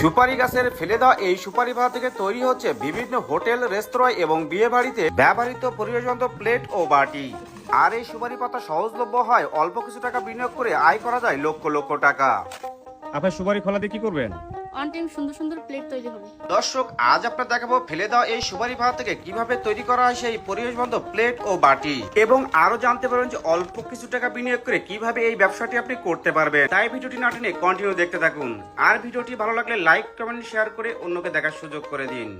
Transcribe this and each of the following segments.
সুপারি গাছের ফেলে দেওয়া এই সুপারি ভাত থেকে তৈরি হচ্ছে বিভিন্ন হোটেল, রেস্তোরাঁ এবং বিয়ে বাড়িতে ব্যবহৃত পরিবেশন্ত প্লেট ও বাটি। আর এই সুপারি পাতা সহজলভ্য হয়, অল্প কিছু টাকা বিনিয়োগ করে আয় করা যায় লক্ষ লক্ষ টাকা। আপনার সুপারি খোলা দিয়ে কি করবেন? সুন্দর সুন্দর দর্শক, আজ আপনার দেখাবো ফেলে দেওয়া এই সুপারি ভাত থেকে কীভাবে তৈরি করা হয় সেই পরিবেশ বান্ধব প্লেট ও বাটি। এবং আরও জানতে পারবেন যে অল্প কিছু টাকা বিনিয়োগ করে কীভাবে এই ব্যবসাটি আপনি করতে পারবেন। তাই ভিডিওটি না টেনে কন্টিনিউ দেখতে থাকুন। আর ভিডিওটি ভালো লাগলে লাইক কমেন্ট শেয়ার করে অন্যকে দেখার সুযোগ করে দিন।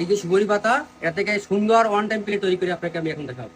এই যে সুবরি পাতা, এটা থেকে সুন্দর ওয়ান টাইম প্লেট তৈরি করে আপনাকে আমি এখন দেখাবো।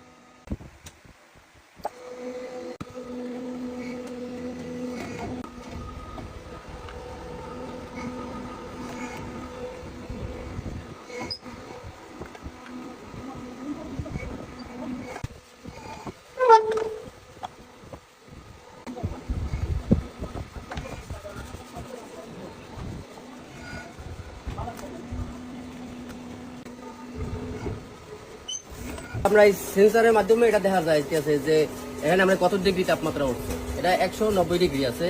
আমরা এই সেন্সারের মাধ্যমে এটা দেখা যায় আছে যে এখানে আমরা কত ডিগ্রি তাপমাত্রা উঠছে। এটা একশো নব্বই ডিগ্রি আছে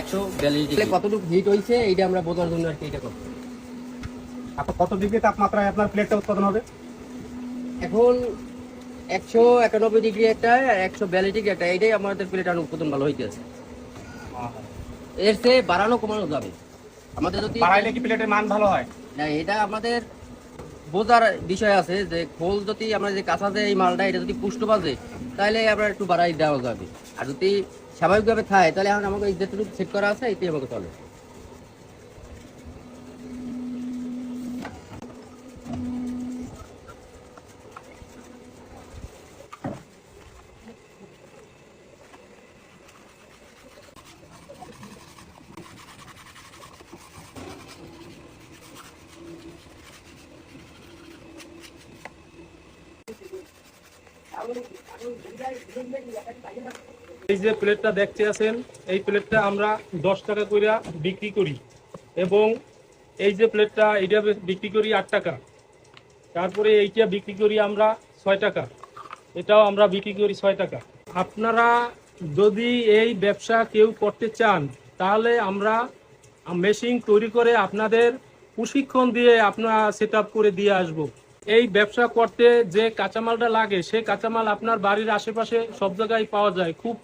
একশো বিয়াল্লিশ ডিগ্রি কতটুকু হিট হয়েছে এইটা আমরা বোঝার জন্য আর কি এটা করছি। আপনার কত ডিগ্রি তাপমাত্রায় আপনার প্লেটটা উৎপাদন হবে? এখন একশো একানব্বই ডিগ্রি একটা আর একশো বিয়াল্লিশ ডিগ্রি একটা এইটাই আমাদের প্লেট আর উৎপাদন ভালো হইতেছে এর চেয়ে বাড়ানো কমানো যাবে। আমাদের যদি বাড়াইলে কি প্লেটের মান ভালো হয়? না এটা আমাদের বোঝার বিষয় আছে যে খোল যদি আমরা যে কাঁচা যে এই মালটা, এটা যদি পুষ্ট বাজে তাহলে আমরা একটু বাড়াই দেওয়া যাবে। আর যদি স্বাভাবিকভাবে খায় তাহলে এখন আমাকে যেটুকু সেট করা আছে, এটাই আমাকে চলে। এই যে প্লেটটা দেখতে আছেন, এই প্লেটটা আমরা দশ টাকা করে বিক্রি করি। এবং এই যে প্লেটটা এটা বিক্রি করি আট টাকা। তারপরে এইটা বিক্রি করি আমরা ছয় টাকা। এটাও আমরা বিক্রি করি ছয় টাকা। আপনারা যদি এই ব্যবসা কেউ করতে চান, তাহলে আমরা মেশিন তৈরি করে আপনাদের প্রশিক্ষণ দিয়ে আপনার সেট করে দিয়ে আসব। এই ব্যবসা করতে যে কাঁচামালটা লাগে, সে কাঁচামাল আপনার বাড়ির আশেপাশে সব জায়গায় পাওয়া যায়। খুব